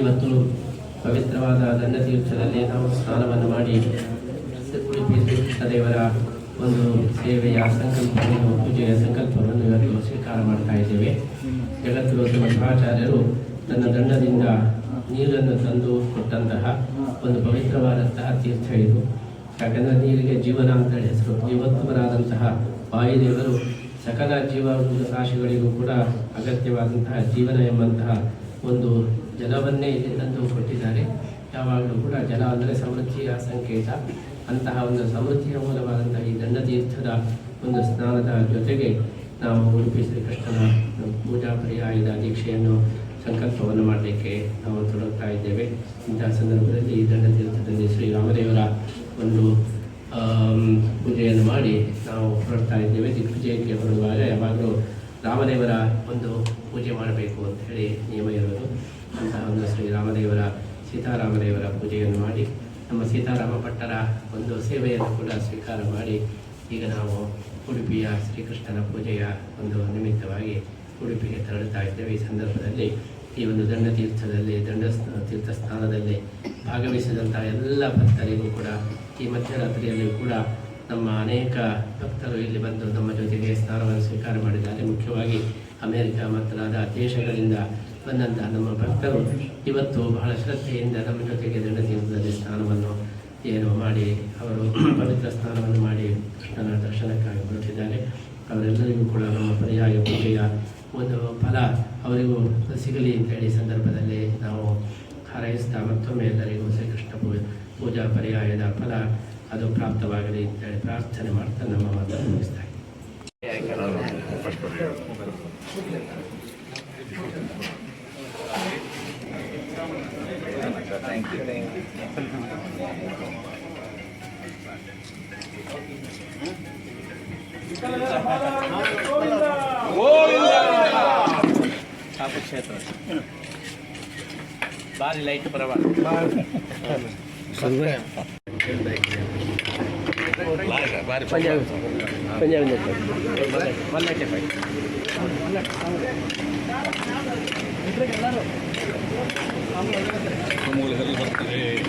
ಇವತ್ತು ಪವಿತ್ರವಾದ ದಂಡತೀರ್ಥದಲ್ಲಿ ನಾವು ಸ್ನಾನವನ್ನು ಮಾಡಿ ದೇವರ ಒಂದು ಸೇವೆಯ ಸಂಕಲ್ಪವನ್ನು ಪೂಜೆಯ ಸಂಕಲ್ಪವನ್ನು ಇವತ್ತು ಸ್ವೀಕಾರ ಮಾಡ್ತಾ ಇದ್ದೇವೆ. ಜಗದ್ಗುರು ಮಧ್ವಾಚಾರ್ಯರು ತನ್ನ ದಂಡದಿಂದ ನೀರನ್ನು ತಂದು ಕೊಟ್ಟಂತಹ ಒಂದು ಪವಿತ್ರವಾದಂತಹ ತೀರ್ಥ ಇದು. ಯಾಕಂದರೆ ನೀರಿಗೆ ಜೀವನ ಅಂತ ಹೇಳಿ ಹೆಸರು. ಜೀವೋತ್ತಮರಾದಂತಹ ವಾಯುದೇವರು ಸಕಲ ಜೀವ ರಾಶಿಗಳಿಗೂ ಕೂಡ ಅಗತ್ಯವಾದಂತಹ ಜೀವನ ಎಂಬಂತಹ ಒಂದು ಜಲವನ್ನೇ ಇಲ್ಲಿ ತಂದು ಕೊಟ್ಟಿದ್ದಾರೆ. ಯಾವಾಗಲೂ ಕೂಡ ಜಲ ಅಂದರೆ ಸಮೃದ್ಧಿಯ ಸಂಕೇತ. ಅಂತಹ ಒಂದು ಸಮೃದ್ಧಿಯ ಮೂಲವಾದಂತಹ ಈ ದಂಡತೀರ್ಥದ ಒಂದು ಸ್ನಾನದ ಜೊತೆಗೆ ನಾವು ಉಡುಪಿ ಶ್ರೀಕೃಷ್ಣನ ಪೂಜಾ ಪರ್ಯಾಯದ ದೀಕ್ಷೆಯನ್ನು ಸಂಕಲ್ಪವನ್ನು ಮಾಡಲಿಕ್ಕೆ ನಾವು ತೊಡಗ್ತಾ ಇದ್ದೇವೆ. ಇಂತಹ ಸಂದರ್ಭದಲ್ಲಿ ಈ ದಂಡತೀರ್ಥದಲ್ಲಿ ಶ್ರೀರಾಮದೇವರ ಒಂದು ಪೂಜೆಯನ್ನು ಮಾಡಿ ನಾವು ಹೊರಡ್ತಾ ಇದ್ದೇವೆ. ದಿಗ್ವಿಜಯಕ್ಕೆ ಹೊರಡುವಾಗ ಯಾವಾಗಲೂ ರಾಮದೇವರ ಒಂದು ಪೂಜೆ ಮಾಡಬೇಕು ಅಂತ ಹೇಳಿ ನಿಯಮ ಅಂತಹ ಒಂದು ಶ್ರೀರಾಮದೇವರ ಸೀತಾರಾಮದೇವರ ಪೂಜೆಯನ್ನು ಮಾಡಿ, ನಮ್ಮ ಸೀತಾರಾಮ ಭಟ್ಟರ ಒಂದು ಸೇವೆಯನ್ನು ಕೂಡ ಸ್ವೀಕಾರ ಮಾಡಿ, ಈಗ ನಾವು ಉಡುಪಿಯ ಶ್ರೀಕೃಷ್ಣನ ಪೂಜೆಯ ಒಂದು ನಿಮಿತ್ತವಾಗಿ ಉಡುಪಿಗೆ ತೆರಳುತ್ತಾ ಇದ್ದೇವೆ. ಈ ಸಂದರ್ಭದಲ್ಲಿ ಈ ಒಂದು ದಂಡತೀರ್ಥದಲ್ಲಿ ದಂಡ ತೀರ್ಥ ಸ್ಥಾನದಲ್ಲಿ ಭಾಗವಹಿಸಿದಂಥ ಎಲ್ಲ ಭಕ್ತರಿಗೂ ಕೂಡ, ಈ ಮಧ್ಯರಾತ್ರಿಯಲ್ಲಿಯೂ ಕೂಡ ನಮ್ಮ ಅನೇಕ ಭಕ್ತರು ಇಲ್ಲಿ ಬಂದು ನಮ್ಮ ಜೊತೆಗೆ ಸ್ನಾನವನ್ನು ಸ್ವೀಕಾರ ಮಾಡಿದ್ದಾರೆ. ಮುಖ್ಯವಾಗಿ ಅಮೆರಿಕ ಮೊದಲಾದ ದೇಶಗಳಿಂದ ಬಂದಂತಹ ನಮ್ಮ ಭಕ್ತರು ಇವತ್ತು ಬಹಳ ಶ್ರದ್ಧೆಯಿಂದ ನಮ್ಮ ಜೊತೆಗೆ ದಂಡ ತೀರ್ಥದಲ್ಲಿ ಸ್ನಾನವನ್ನು ಏನು ಮಾಡಿ ಅವರು ಪವಿತ್ರ ಸ್ನಾನವನ್ನು ಮಾಡಿ ಕೃಷ್ಣನ ದರ್ಶನಕ್ಕಾಗಿ ಬರುತ್ತಿದ್ದಾರೆ. ಅವರೆಲ್ಲರಿಗೂ ಕೂಡ ನಮ್ಮ ಪರ್ಯಾಯ ಪೂಜೆಯ ಒಂದು ಫಲ ಅವರಿಗೂ ಸಿಗಲಿ ಅಂತ ಹೇಳಿ ಸಂದರ್ಭದಲ್ಲಿ ನಾವು ಹಾರೈಸ್ತಾ ಮತ್ತೊಮ್ಮೆ ಎಲ್ಲರಿಗೂ ಶ್ರೀಕೃಷ್ಣ ಪೂಜೆ, ಪೂಜಾ ಪರ್ಯಾಯದ ಫಲ ಅದು ಪ್ರಾಪ್ತವಾಗಲಿ ಅಂತ ಹೇಳಿ ಪ್ರಾರ್ಥನೆ ಮಾಡ್ತಾ ನಮ್ಮ ಮಾತನ್ನು ಮುಗಿಸ್ತಾ ಇದ್ದೀನಿ. Thank you. Bali light perawat. Bali. Bali. Bali. Bali. Bali. Bali. Bali. Bali. e...